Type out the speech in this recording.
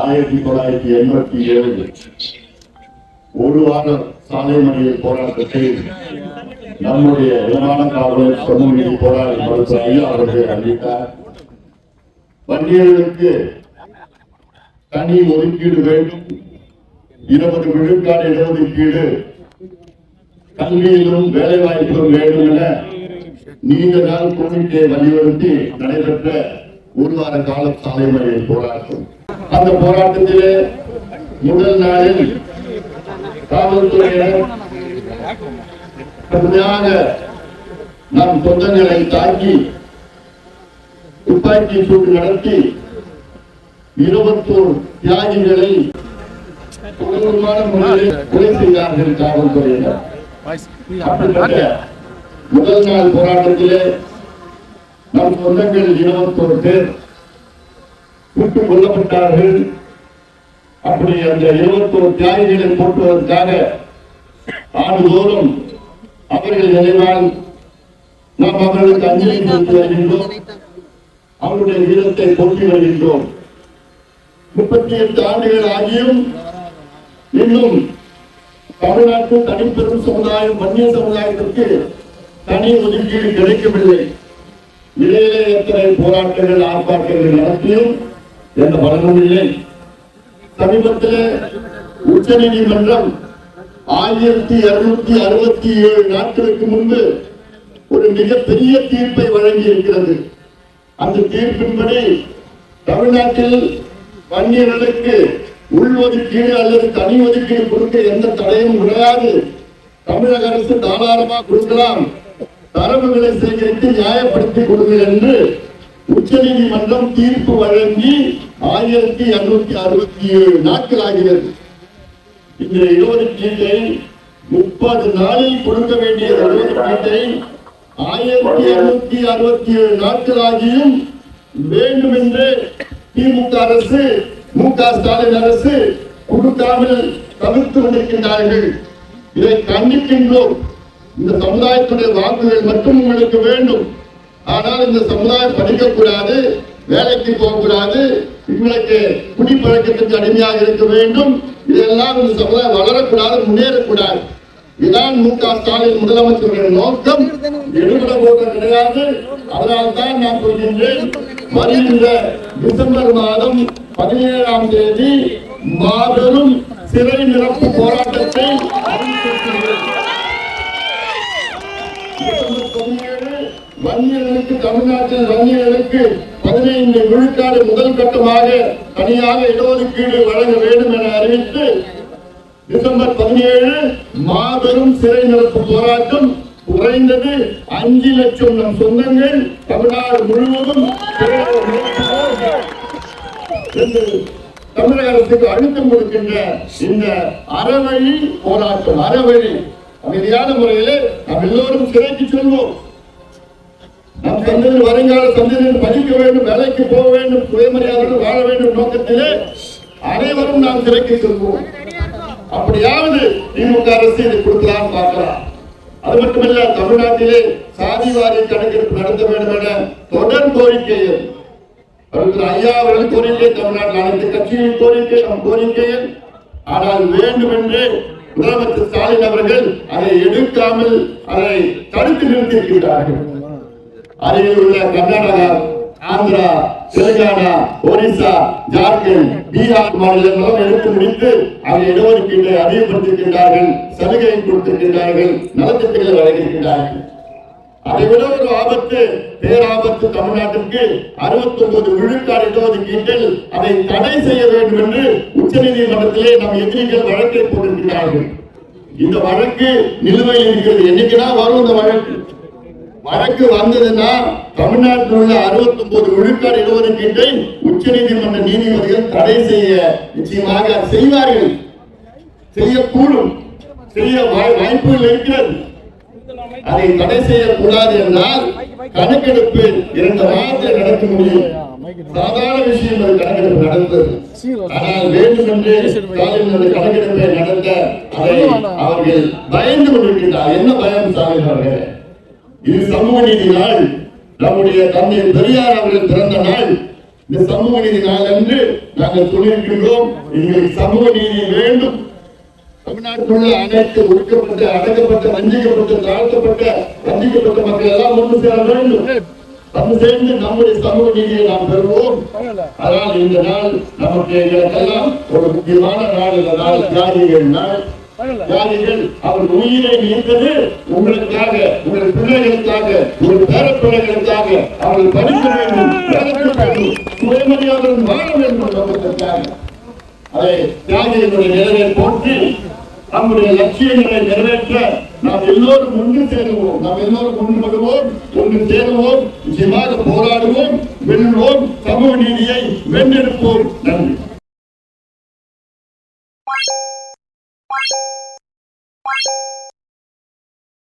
ஆயிரத்தி தொள்ளாயிரத்தி எண்பத்தி ஏழு ஒரு வார சாலை மறியல் போராட்டத்தை நம்முடைய விமான காவலர் சமூக நீதி ஐயா அவர்கள் அறிவித்தார் வன்னியர்களுக்கு தனி ஒதுக்கீடு வேண்டும். இருபது விழுக்காடு இடஒதுக்கீடு கல்வியிலும் வேலை வாய்ப்பிலும் வேண்டும் என நீண்ட நாள் கோரிக்கையை வலியுறுத்தி நடைபெற்ற ஒரு வார கால சாலை மறியல் போராட்டம். அந்த போராட்டத்திலே முதல் நாளில் காவல்துறையினர் கடுமையாக நம் சொந்தங்களை தாக்கி துப்பாக்கி சூடு நடத்தி இருபத்தோர் தியாகிகளை கொடூரமான முறையில் கொலை செய்தார்கள் காவல்துறையினர். முதல் நாள் போராட்டத்திலே நம் சொந்தங்கள் இருபத்தோரு பேர் சுட்டுக் கொல்லப்பட்டார்கள் அப்படி அந்த இருபத்தோரு தியாகிகளை போட்டுவதற்காக ஆண்டுதோறும் அவர்கள் நினைவால் நாம் அவர்களுக்கு அஞ்சலி செலுத்தி வருகின்றோம். அவருடைய வீரத்தை போற்றி வருகின்றோம். முப்பத்தி எட்டு ஆண்டுகள் ஆகியும் இன்னும் தமிழ்நாட்டு தனிப்பெரும் சமுதாயம் வன்னிய சமுதாயத்திற்கு தனி ஒதுக்கீடு கிடைக்கவில்லை. இடையிலே எத்தனை போராட்டங்கள் ஆர்ப்பாட்டங்கள் நடத்தியும் என்ன பலனும் இல்லை சமீபத்தில் உச்ச நீதிமன்றம் ஆயிரத்தி இருநூத்தி அறுபத்தி ஏழு நாட்களுக்கு முன்பு ஒரு மிகப்பெரிய தீர்ப்பை வழங்கி இருக்கிறது அந்த தீர்ப்பின்படி தமிழ்நாட்டில் வன்னியர்களுக்கு உள்ஒதுக்கீடு அல்லது தனி ஒதுக்கீடு கொடுக்க எந்த தடையும் கிடையாது. தமிழக அரசு தாராளமா கொடுக்கலாம். தரவுகளை சேகரித்து நியாயப்படுத்தி கொடுங்கள் என்று உச்சநீதிமன்றம் தீர்ப்பு வழங்கி ஆயிரத்தி இருநூத்தி அறுபத்தி ஏழு நாட்கள் ஆகிறது இந்த இடஒதுக்கீட்டை முப்பது நாளில் கொடுக்க வேண்டிய இடஒதுக்கீட்டை ஆயிரத்தி இருநூத்தி அறுபத்தி ஏழு நாட்கள் ஆகியும் வேண்டும் என்று திமுக அரசு மு க ஸ்டாலின் அரசு கொடுக்காமல் தவிர்த்து கொண்டிருக்கின்றார்கள். இதை கண்டிக்கின்றோம். இந்த சமுதாயத்துடைய வாக்குகள் மட்டும் உங்களுக்கு வேண்டும். ஆனால் இந்த சமுதாயம் படிக்கக்கூடாது வேலைக்கு போகக்கூடாது உங்களுக்கு குடிப்பழக்கத்துக்கு அடிமையாக இருக்க வேண்டும். இதெல்லாம் இந்த சமுதாயம் வளரக்கூடாது முன்னேறக்கூடாது. இதான் மு க. ஸ்டாலின் முதலமைச்சருடைய நோக்கம். எடுபட போக கிடையாது அதனால்தான் நான் சொல்கின்றேன் வருகின்ற டிசம்பர் மாதம் பதினேழாம் தேதி மாபெரும் சிறை நிரப்பு போராட்டத்தை பதினேழு வன்னியர்களுக்கு தமிழ்நாட்டில் வன்னியர்களுக்கு பதினைந்து விழுக்காடு முதல் கட்டமாக தனியாக இடஒதுக்கீடு வழங்க வேண்டும் என அறிவித்து டிசம்பர் பதினேழு மாபெரும் சிறை நிரப்பு போராட்டம் குறைந்தது அஞ்சு லட்சம் நம் சொந்தங்கள் தமிழ்நாடு முழுவதும் தமிழக அரசுக்கு அழுத்தம் கொடுக்கின்ற இந்த அறவழி போராட்டம் அறவழி. அமைதியான முறையிலே நாம் எல்லோரும் சிறைக்கு செல்வோம். நம் சந்ததியில் வருங்கால சந்ததியில் படிக்க வேண்டும் வேலைக்கு போக வேண்டும் சுயமரியாதையோடு வாழ வேண்டும் நோக்கத்திலே அனைவரும் நாம் சிறைக்கு செல்வோம். அப்படியாவது திமுக அரசு இதை கொடுக்கலாம் பார்க்கலாம். அது மட்டுமல்ல தமிழ்நாட்டிலே சாதி வாரி கணக்கெடுப்பு நடத்த வேண்டும் என தொடர் கோரிக்கை ஐயா அவர்கள் கோரிக்கை தமிழ்நாட்டில் அனைத்து கட்சிகளின் கோரிக்கை நம் கோரிக்கையில். ஆனால் வேண்டும் என்று முதலமைச்சர் ஸ்டாலின் அவர்கள் அதை எடுக்காமல் அதை தடுத்து நிறுத்தியிருக்கிறார்கள். அருகில் உள்ள கர்நாடகா ஆந்திரா தெலுங்கானா ஒரிசா ஜார்க்கண்ட் பீகார் மாநிலங்களும் எடுத்து முடித்து அதை இடஒதுக்கீட்டை அறிவுபடுத்திருக்கின்றார்கள் சலுகை கொடுத்திருக்கின்றார்கள் நலத்திட்டங்களை வழங்கியிருக்கின்றார்கள். அதை விட ஒரு ஆபத்து பேராபத்து தமிழ்நாட்டிற்கு அறுபத்தி ஒன்பது விழுக்காடு இடஒதுக்கீட்டில் அதை தடை செய்ய வேண்டும் என்று உச்சநீதிமன்றத்திலே நம் எதிரிகள் வழக்கை போட்டிருக்கிறார்கள் இந்த வழக்கு நிலுவையில் இருக்கிறது. என்னைக்குதான் வரும் இந்த வழக்கு? வழக்கு வந்ததுன்னா தமிழ்நாட்டில் உள்ள அறுபத்தி ஒன்பது விழுக்காடு இடஒதுக்கீட்டை உச்சநீதிமன்ற நீதிபதிகள் தடை செய்ய நிச்சயமாக செய்வார்கள். செய்யக்கூடும். செய்ய வாய்ப்புகள் இருக்கிறது. அதை தடை செய்யக்கூடாது என்றால் கணக்கெடுப்பு இரண்டு மாதத்தில் நடக்க முடியும். சாதாரண விஷயம் அது கணக்கெடுப்பு நடந்தது. ஆனால் வேண்டும் என்று ஸ்டாலின் அந்த கணக்கெடுப்பை நடத்த அதை அவர்கள் பயந்து கொண்டிருக்கின்றார். என்ன பயம் ஸ்டாலின் அவர்களே? இது சமூக நீதி நாள் நம்முடைய தந்தை பெரியார் அவர்கள் பிறந்த நாள். இந்த சமூக நீதி நாள் என்று நாங்கள் சொல்லியிருக்கின்றோம் எங்களுக்கு சமூக நீதி வேண்டும். தமிழ்நாட்டில் அனைத்து ஒடுக்கப்பட்ட அடக்கப்பட்ட வஞ்சிக்கப்பட்ட தாழ்த்தப்பட்ட வஞ்சிக்கப்பட்ட மக்கள் எல்லாம் ஒன்று சேர வேண்டும். வந்து சேர்ந்து நம்முடைய சமூக நீதியை நாம் பெறுவோம். ஆனால் இந்த நாள் நமக்கு எங்களுக்கெல்லாம் ஒரு முக்கியமான நாள். இந்த நாள் தியாகிகள் நாள். அவர் உயிரை இருந்தது உங்களுக்காக உங்கள் பிள்ளைகளுக்காக உங்கள் பேர பிள்ளைகளுக்காக அவர்கள் படிக்க வேண்டும் வேலைக்கு வேண்டும் வாழ வேண்டும் அதை தியாகியினுடைய நிறைவை போற்றி நம்முடைய லட்சியங்களை நிறைவேற்ற நாம் எல்லோரும் ஒன்று சேருவோம். நாம் எல்லோரும் ஒன்றுபடுவோம் ஒன்று சேருவோம் நிச்சயமாக போராடுவோம் வெல்வோம் சமூக நீதியை வென்றெடுப்போம். நன்றி.